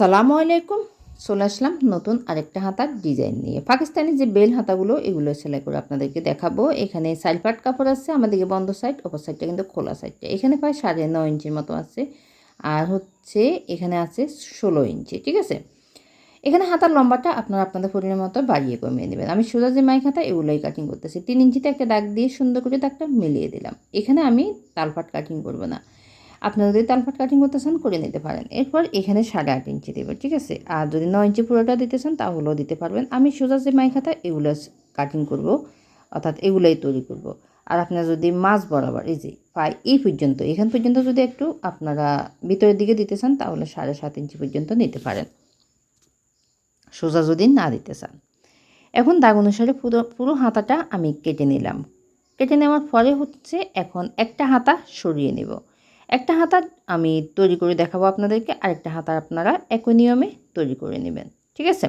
আসসালামু আলাইকুম। চলে আসলাম নতুন আরেকটা হাতার ডিজাইন নিয়ে। পাকিস্তানি যে বেল হাতাগুলো, এগুলো সেলাই করে আপনাদেরকে দেখাবো। এখানে সাইড পাট কাপড় আছে আমাদেরকে বন্ধ সাইড অপর সাইডটা কিন্তু খোলা সাইডটা। এখানে প্রায় সাড়ে নয় ইঞ্চির মতো আছে। আর হচ্ছে এখানে আছে ষোলো ইঞ্চি, ঠিক আছে? এখানে হাতার লম্বাটা আপনারা আপনাদের পরিমাণ মতো বাড়িয়ে কমিয়ে নেবেন। আমি সোজা যে মাইক হাতা, এগুলোই কাটিং করতেছি। তিন ইঞ্চিতে একটা দাগ দিয়ে সুন্দর করে দাগটা মিলিয়ে দিলাম। এখানে আমি তালপাট কাটিং করব না। আপনারা যদি তালপাট কাটিং করতে চান, করে নিতে পারেন। এরপর এখানে সাড়ে আট ইঞ্চি দেবেন, ঠিক আছে? আর যদি নয় ইঞ্চি পুরোটা দিতে চান, তাহলেও দিতে পারবেন। আমি সোজা যে মাই খাতা এগুলো কাটিং করব, অর্থাৎ এগুলোই তৈরি করব। আর আপনারা যদি মাছ বরাবর, এই যে পাই এই পর্যন্ত, এখান পর্যন্ত যদি একটু আপনারা ভিতরের দিকে দিতে চান, তাহলে সাড়ে সাত ইঞ্চি পর্যন্ত নিতে পারেন। সোজা যদি না দিতে চান। এখন দাগ অনুসারে পুরো পুরো হাতাটা আমি কেটে নিলাম। কেটে নেওয়ার পরে হচ্ছে এখন একটা হাতা সরিয়ে নেব। একটা হাতা আমি তৈরি করে দেখাবো আপনাদেরকে, আরেকটা হাতা আপনারা একই নিয়মে তৈরি করে নেবেন, ঠিক আছে?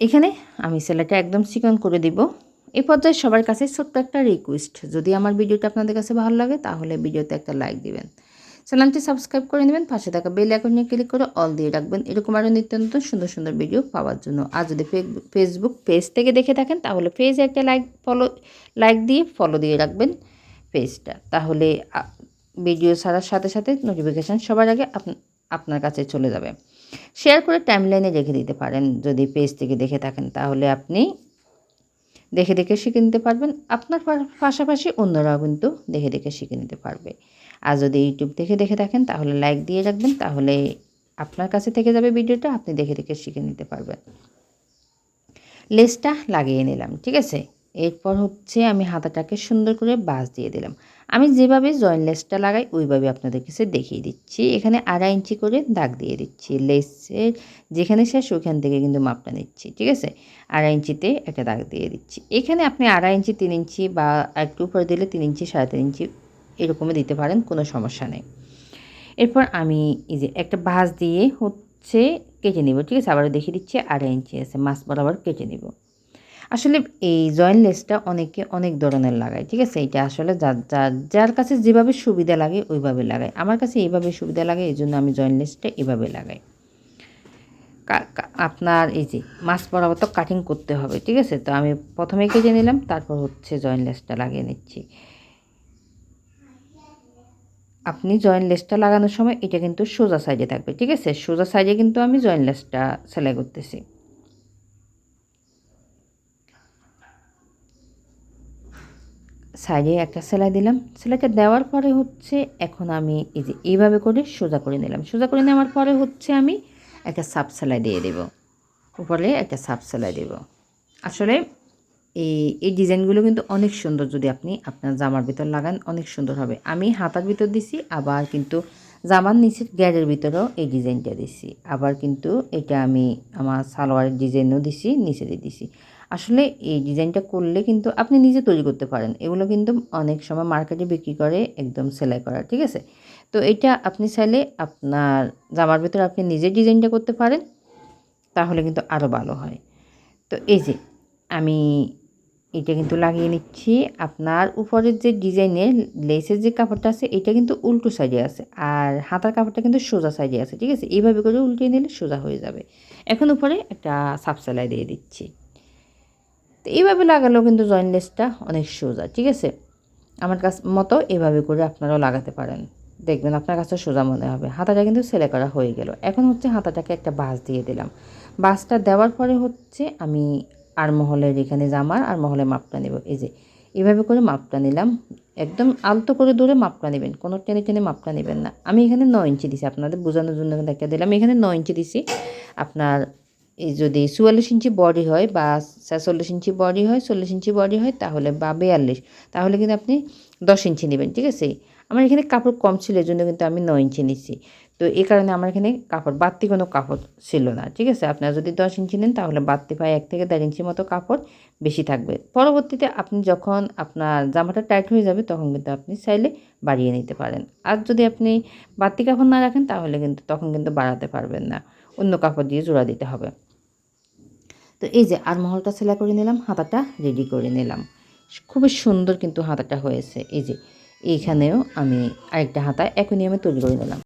এখানে আমি সেলাইটা একদম চিকন করে দিব। এই পর্যায়ে সবার কাছে ছোট্ট একটা রিকোয়েস্ট যদি আমার ভিডিওটা আপনাদের কাছে ভালো লাগে তাহলে ভিডিওতে একটা লাইক দিবেন। চ্যানেলটি সাবস্ক্রাইব করে নেবেন, পাশে থাকা বেল আইকনে ক্লিক করে অল দিয়ে রাখবেন। এরকম আরও নিত্য নতুন সুন্দর সুন্দর ভিডিও পাওয়ার জন্য। আর যদি ফেসবুক পেজ থেকে দেখে থাকেন, তাহলে পেজে একটা লাইক ফলো লাইক দিয়ে ফলো দিয়ে রাখবেন পেজটা তাহলে ভিডিও ছাড়ার সাথে সাথে নোটিফিকেশান সবার আগে আপনার কাছে চলে যাবে। শেয়ার করে টাইমলাইনে রেখে দিতে পারেন। যদি পেজ থেকে দেখে থাকেন, তাহলে আপনি দেখে দেখে শিখে নিতে পারবেন। আপনার পাশাপাশি অন্যরাও কিন্তু দেখে দেখে শিখে নিতে পারবে। আর যদি ইউটিউব থেকে দেখে থাকেন, তাহলে লাইক দিয়ে রাখবেন, তাহলে আপনার কাছে থেকে যাবে ভিডিওটা, আপনি দেখে দেখে শিখে নিতে পারবেন। লেসটা লাগিয়ে নিলাম, ঠিক আছে? এরপর হচ্ছে আমি হাতাটাকে সুন্দর করে বাস দিয়ে দিলাম। আমি যেভাবে জয়েন লেসটা লাগাই, ওইভাবে আপনাদের কাছে দেখিয়ে দিচ্ছি। এখানে আড়াই ইঞ্চি করে দাগ দিয়ে দিচ্ছি লেসের, যেখানে শেষ ওইখান থেকে কিন্তু মাপটা নিচ্ছি, ঠিক আছে? আড়াই ইঞ্চিতে একটা দাগ দিয়ে দিচ্ছি। এখানে আপনি আড়াই ইঞ্চি, তিন ইঞ্চি বা একটু উপরে দিলে তিন ইঞ্চি, সাড়ে তিন ইঞ্চি এরকমই দিতে পারেন, কোনো সমস্যা নেই। এরপর আমি এই যে একটা বাস দিয়ে হচ্ছে কেটে নেব, ঠিক আছে? আবারও দেখিয়ে দিচ্ছি, আড়াই ইঞ্চি আছে মাছ বরাবর কেটে নিব। আসলে এই জয়েন্ট লেসটা অনেকে অনেক ধরনের লাগায়, ঠিক আছে? এটা আসলে যার যার যার কাছে যেভাবে সুবিধা লাগে ওইভাবে লাগায়। আমার কাছে এইভাবে সুবিধা লাগে এই জন্য আমি জয়েন্ট লেসটা এভাবে লাগাই। আপনার এই যে মাছ বরাবর তো কাটিং করতে হবে, ঠিক আছে? তো আমি প্রথমে কেটে নিলাম, তারপর হচ্ছে জয়েন্ট লেসটা লাগিয়ে নিচ্ছি। আপনি জয়েন্ট লেসটা লাগানোর সময় এটা কিন্তু সোজা সাইডে থাকবে, ঠিক আছে? সোজা সাইডে কিন্তু আমি জয়েন্ট লেসটা সেলাই করতেছি। সাইডে একটা সেলাই দিলাম। সেলাইটা দেওয়ার পরে হচ্ছে এখন আমি এই যে এইভাবে করে সোজা করে নিলাম। সোজা করে নেওয়ার পরে হচ্ছে আমি একটা সাপ সেলাই দিয়ে দেব। উপরে একটা সাপ সেলাই দেব। আসলে এই এই ডিজাইনগুলো কিন্তু অনেক সুন্দর যদি আপনি আপনার জামার ভিতর লাগান, অনেক সুন্দর হবে। আমি হাতার ভিতর দিছি, আবার কিন্তু জামার নিচের গ্যারের ভিতরেও এই ডিজাইনটা দিছি। আবার কিন্তু এটা আমি আমার সালোয়ারের ডিজাইনও দিছি, নিচে দিয়ে দিছি। আসলে এই ডিজাইনটা করলে কিন্তু আপনি নিজে তৈরি করতে পারেন। এগুলো কিন্তু অনেক সময় মার্কেটে বিক্রি করে একদম সেলাই করা, ঠিক আছে? তো এটা আপনি চাইলে আপনার জামার ভিতরে আপনি নিজে ডিজাইনটা করতে পারেন, তাহলে কিন্তু আরও ভালো হয়। তো এই যে, আমি এটা কিন্তু লাগিয়ে নিচ্ছি। আপনার উপরের যে ডিজাইনের লেসের যে কাপড়টা আছে, এটা কিন্তু উল্টো সাইডে আছে আর হাতার কাপড়টা কিন্তু সোজা সাইডে আছে, ঠিক আছে? এইভাবে করে উল্টিয়ে নিলে সোজা হয়ে যাবে। এখন উপরে একটা সাপ সেলাই দিয়ে দিচ্ছি। তো এইভাবে লাগালেও কিন্তু জয়েন্ট লেসটা অনেক সোজা, ঠিক আছে? আমার কাছ মতো এভাবে করে আপনারাও লাগাতে পারেন। দেখবেন আপনার কাছে সোজা মনে হবে। হাতাটা কিন্তু সেলে করা হয়ে গেল। এখন হচ্ছে হাতাটাকে একটা বাস দিয়ে দিলাম। বাসটা দেওয়ার পরে হচ্ছে আমি আর মহলের এখানে জামার আর মহলে মাপটা নেব। এই যে, এভাবে করে মাপটা নিলাম। একদম আলতো করে দূরে মাপটা নেবেন। কোনো টেনে টেনে মাপটা নেবেন না। আমি এখানে নয় ইঞ্চি দিছি। আপনাদের বোঝানোর জন্য একটা দিলাম। এখানে নয় ইঞ্চি দিছি। আপনার এই যদি চুয়াল্লিশ ইঞ্চি বডি হয় বা ছেচল্লিশ ইঞ্চি বডি হয়, চল্লিশ ইঞ্চি বডি হয়, তাহলে বা বিয়াল্লিশ। তাহলে কিন্তু আপনি দশ ইঞ্চি নেবেন, ঠিক আছে? আমার এখানে কাপড় কম ছিল এই জন্য কিন্তু আমি নয় ইঞ্চি নিচ্ছি তো এই কারণে আমার এখানে কাপড়, বাড়তি কোনো কাপড় ছিল না, ঠিক আছে? আপনারা যদি দশ ইঞ্চি নেন, তাহলে বাড়তি পায়ে এক থেকে দেড় ইঞ্চির মতো কাপড় বেশি থাকবে। পরবর্তীতে আপনি যখন আপনার জামাটা টাইট হয়ে যাবে, তখন কিন্তু আপনি চাইলে বাড়িয়ে নিতে পারেন। আর যদি আপনি বাড়তি কাপড় না রাখেন, তাহলে কিন্তু তখন কিন্তু বাড়াতে পারবেন না। অন্য কাপড় দিয়ে জোড়া দিতে হবে। তো এই যে আর মহলটা সেলাই করে নিলাম, হাতাটা রেডি করে নিলাম। খুবই সুন্দর কিন্তু হাতাটা হয়েছে। এই যে এইখানেও আমি আরেকটা হাতা একই নিয়মে তৈরি করে নিলাম।